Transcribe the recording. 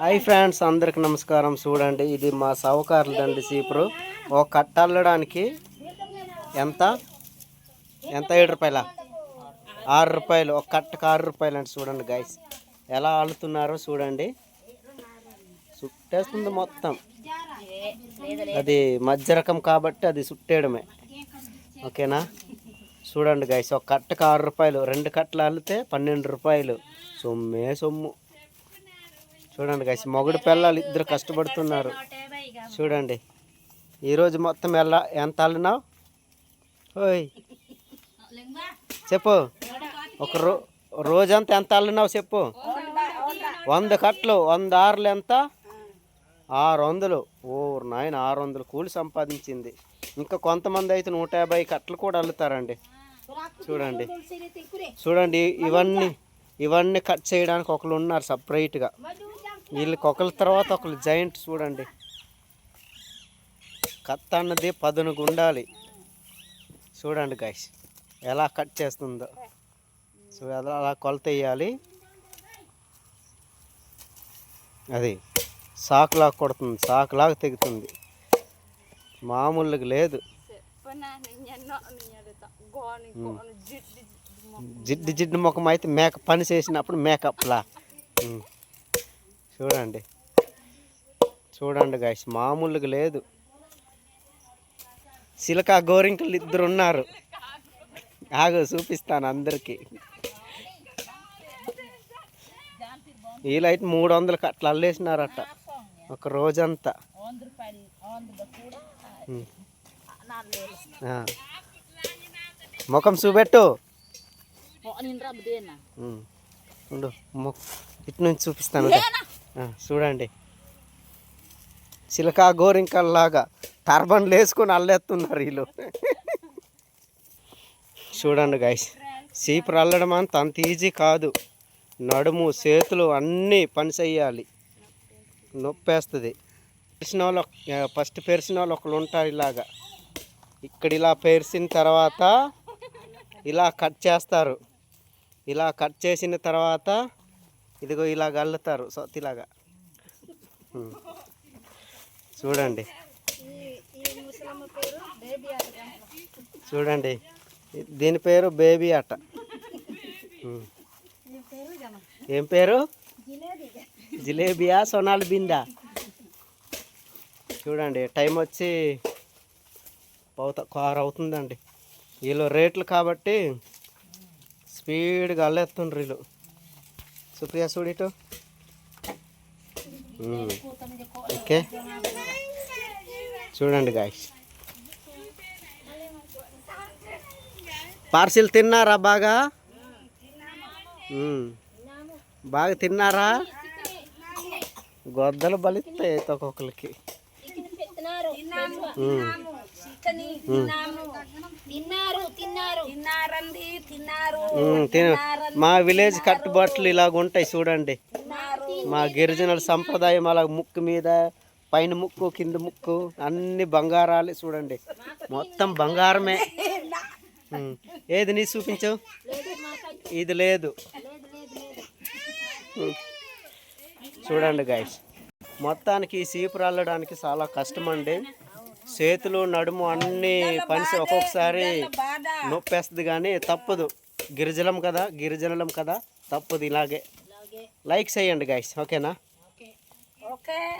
Hi friends అందరికి నమస్కారం. చూడండి ఇది మా సౌకారులదండి సీపురు ఒక కట్ట అల్లడానికి ఎంత? ఎంత? ఏడు రూపాయల? ఆరు రూపాయలు. ఒక కట్టకు ఆరు రూపాయలు అండి చూడండి గాయస్ ఎలా అల్లుతున్నారో చూడండి. చుట్టేస్తుంది మొత్తం. అది మధ్య రకం కాబట్టి అది చుట్టేయడమే. ఓకేనా? చూడండి గాయస్ ఒక కట్టకు ఆరు రూపాయలు. రెండు కట్టలు అల్లితే పన్నెండు రూపాయలు. సొమ్మే సొమ్ము. చూడండి గైస్ మొగుడు పిల్లలు ఇద్దరు కష్టపడుతున్నారు. చూడండి. ఈరోజు మొత్తం ఎలా ఎంత అల్లినావు? ఓయ్. చెప్పు. ఒక రో రోజంతా ఎంత అల్లినావు చెప్పు. వంద కట్లు వంద ఆరులు ఎంత? ఆరు వందలు. ఓ నాయన ఆరు వందలు కూలి సంపాదించింది. ఇంకా కొంతమంది అయితే నూట యాభై కట్టలు కూడా అల్లుతారండి. చూడండి. చూడండి ఇవన్నీ ఇవన్నీ కట్ చేయడానికి ఒకరు ఉన్నారు సపరేట్గా వీళ్ళకి ఒకరి తర్వాత ఒకరు జాయింట్ చూడండి. కత్త అన్నది పదునుగు ఉండాలి చూడండి గాయస్ ఎలా కట్ చేస్తుందో. సో అలా అలా కొలత వేయాలి. అది సాకులాగా కొడుతుంది సాకులాగా తెగుతుంది. మామూలుగా లేదు. జిడ్డు జిడ్డు ముఖం అయితే మేక పని చేసినప్పుడు మేకప్లా. చూడండి. చూడండి గాయస్ మామూలుగా లేదు. సిలక గోరింకలు ఇద్దరు ఉన్నారు ఆగు చూపిస్తాను అందరికీ. వీళ్ళైతే మూడు వందలు అట్లా అల్లేసినారట. ఒక రోజంతా. ముఖం చూపెట్టు. ఉండు ఇటు నుంచి చూపిస్తాను. చూడండి. చిలకా గోరింకల్లాగా టర్బన్లు వేసుకొని అల్లేస్తున్నారు వీళ్ళు. చూడండి గైస్ సీపురు అల్లడం అంత అంత ఈజీ కాదు. నడుము చేతులు అన్నీ పని చేయాలి నొప్పేస్తుంది. పెరిసిన వాళ్ళు ఫస్ట్ పెరిసిన వాళ్ళు ఒకళ్ళు ఉంటారు ఇలాగా. ఇక్కడ ఇలా పెరిసిన తర్వాత ఇలా కట్ చేస్తారు. ఇలా కట్ చేసిన తర్వాత ఇదిగో ఇలాగ అల్లుతారు సొత్తిలాగా. ఇలాగా చూడండి. చూడండి. దీని పేరు బేబీ అట్ట. ఏం పేరు? జిలేబియా సొనాలి బిందా. చూడండి టైం వచ్చి పౌత కారు అవుతుందండి. వీళ్ళు రేట్లు కాబట్టి స్పీడ్గా అల్లేస్తుండ్రు వీళ్ళు. సుప్రియా చూడిటు ఓకే. చూడండి గాయస్ పార్సిల్ తిన్నారా బాగా. బాగా తిన్నారా? గొద్దలు బలిస్తాయి ఒక్కొక్కరికి. మా విలేజ్ కట్టుబాట్లు ఇలాగ ఉంటాయి చూడండి. మా గిరిజనుల సంప్రదాయం అలా ముక్కు మీద పైన ముక్కు కింద ముక్కు అన్ని బంగారాలే చూడండి. మొత్తం బంగారమే. ఏది నీ చూపించు? ఇది లేదు. చూడండి గాయస్ మొత్తానికి ఈ సీపు రాలడానికి చాలా కష్టం అండి చేతులు నడుము అన్ని పనిసి ఒక్కొక్కసారి నొప్పేస్తుంది కానీ తప్పదు. గిరిజనం కదా గిరిజనులం కదా తప్పదు ఇలాగే. లైక్ చేయండి గాయస్ ఓకేనా? ఓకే.